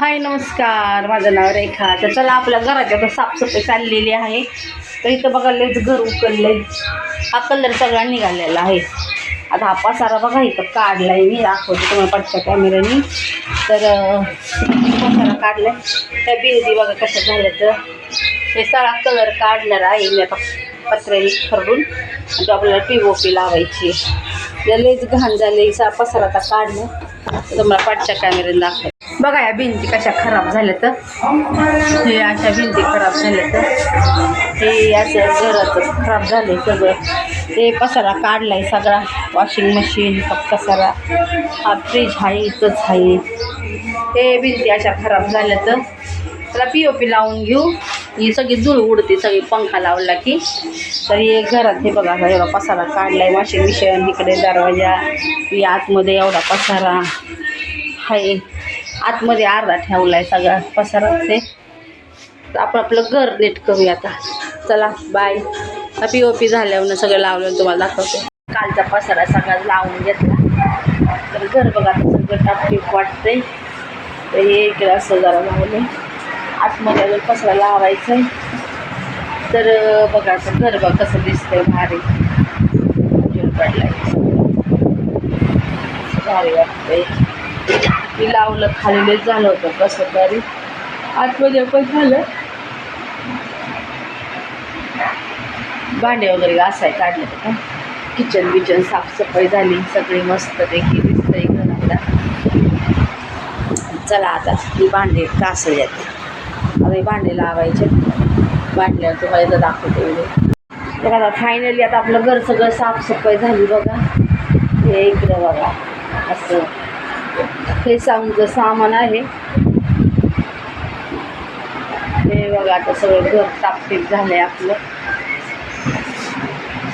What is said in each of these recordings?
हाय नमस्कार. माझं नाव रेखा. तर चला आपल्या घराच्या आता साफसफाई चाललेली आहे. तर इथं बघा घर उकललंय. हा कलर सगळा निघालेला आहे. आता हा पसारा बघा इथं काढलाय मी. दाखवते तुम्हाला पटच्या कॅमेऱ्याने तर अं, पसारा काढलाय. त्या बिंदी बघा कशा झाल्या तर. हे सगळा कलर काढणार आहे मी आता पत्र्याने खरडून आणि म्हणजे आपल्याला पी ओ पी लावायची आहे. घाण झाले सा पसारा आता काढलं तर तुम्हाला पाठच्या कॅमेऱ्याने दाखवतो. बघा या भिंती कशा खराब झाल्या तर हे अशा भिंती खराब झाल्या तर हे असं घरात खराब झाले सगळं. ते पसारा काढलाय सगळा. वॉशिंग मशीन पसारा. हा फ्रीज आहे इथंच आहे. ते भिंती अशा खराब झाल्या तर त्याला पी ओ पी लावून घेऊ. ही सगळी धूळ उडते सगळी पंखा लावला की. तर हे घरात हे बघा एवढा पसारा काढलाय. वॉशिंग मशीन इकडे दरवाजा. आतमध्ये एवढा पसारा आहे. आतमध्ये अर्धा ठेवलाय सगळा पसारा ते आपण आपलं घर नीट करूया आता. चला बाय पी ओ पी झाल्यावर सगळं लावलं तुम्हाला दाखवते. कालचा पसारा सगळा लावून घेतला. तर घर बघा आता सगळं टापटीप वाटतंय. तर हे इकडे असं जरा लावलं आतमध्ये अजून पसरा लावायचं आहे तर बघा घर बघ कसं दिसतंय भारी. पडलाय भारी वाटतंय. मी लावलं खालीलेच झालं होतं कसं तरी आतमध्ये पण झालं. भांडे वगैरे घासाय काढले का? किचन बिचन साफसफाई झाली सगळी मस्त देखील दिसतंय घर चला आता ही भांडे घासूयात. आता हे भांडे लावायचे. भांडल्यावर तुम्हाला एकदा दाखवते व्हिडिओ बघा आता फायनली आता आपलं घर सगळं साफसफाई झाली बघा. हे इकडं बघा. असं. हे साऊंडचं सामान आहे हे बघा आता सगळं घर टापटीप झालंय आपलं.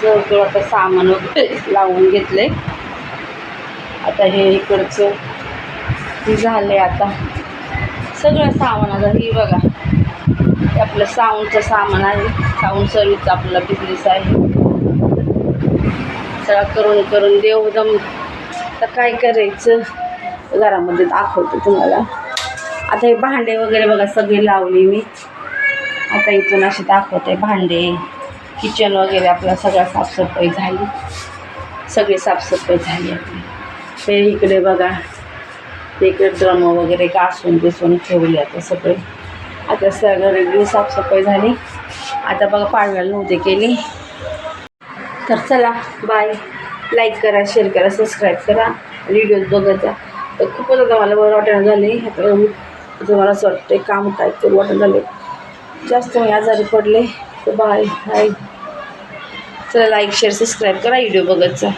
सगळं आता सामान वगैरे लावून आहे आता हे इकडचं झालं झालंय आता. सगळं सामान आता ही बघा. हे आपलं साऊंडचं सामान आहे. साऊंड सर्विसचा आपला बिझनेस आहे. सगळं करून करून देव दम तर काय करायचं? घरामध्ये दाखवते तुम्हाला. आता हे भांडे वगैरे बघा सगळे लावले मी. आता इथून असे दाखवते भांडे किचन वगैरे आपला सगळा साफसफाई झाली. सगळी साफसफाई झाली आपली. ते इकडे बघा ते इकडे ड्रम वगैरे घासून बिसून ठेवले आता सगळे. आता सगळं साफसफाई झाली. आता बघा पाडव्याला नव्हते केली. तर चला बाय लाईक करा शेअर करा सबस्क्राईब करा. व्हिडिओज बघत जा. तर खूपच आता मला बरं वाटणं झाले आता आता मला असं वाटतं काम काय करू वाटणं झाले जास्त मी आजारी पडले तर बाय बाय चला लाईक शेअर सबस्क्राईब करा व्हिडिओ बघतचा